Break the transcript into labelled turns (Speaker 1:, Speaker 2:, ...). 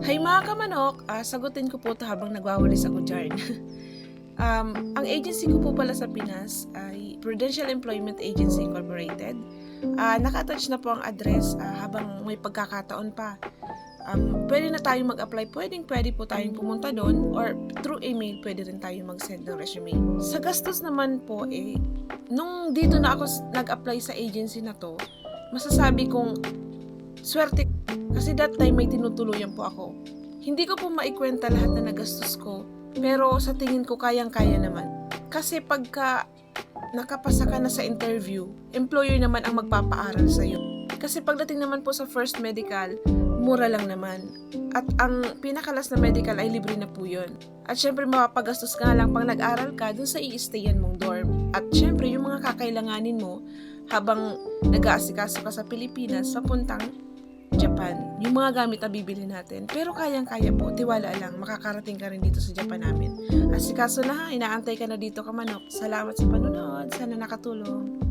Speaker 1: Hi mga kamanok, Ah, sagutin ko po ito habang nagwawalis ako dyan. um, ang agency ko po pala sa Pinas ay Prudential Employment Agency Incorporated. Ah, naka-attach na po ang address ah, habang may pagkakataon pa. Um, pwede na tayong mag-apply, pwedeng pwede po tayong pumunta doon or through email pwede rin tayong mag-send ng resume. Sa gastos naman po eh, nung dito na ako nag-apply sa agency na to, masasabi kong swerte kasi that time may tinutuluyan po ako. Hindi ko po maikwenta lahat na nagastos ko, pero sa tingin ko kayang-kaya naman. Kasi pagka nakapasa ka na sa interview, employer naman ang magpapaaral sa'yo. Kasi pagdating naman po sa first medical, mura lang naman. At ang pinakalas na medical ay libre na po yun. At syempre mapapagastos ka lang pang nag-aral ka dun sa i-stayan mong dorm. At syempre yung mga kakailanganin mo habang nag-aasikaso ka sa Pilipinas papuntang Japan. Yung mga gamit na bibili natin. Pero kayang-kaya po, tiwala lang, makakarating ka rin dito sa Japan namin. Asikaso na ha, inaantay ka na dito ka manok. Salamat sa panonood, sana nakatulong.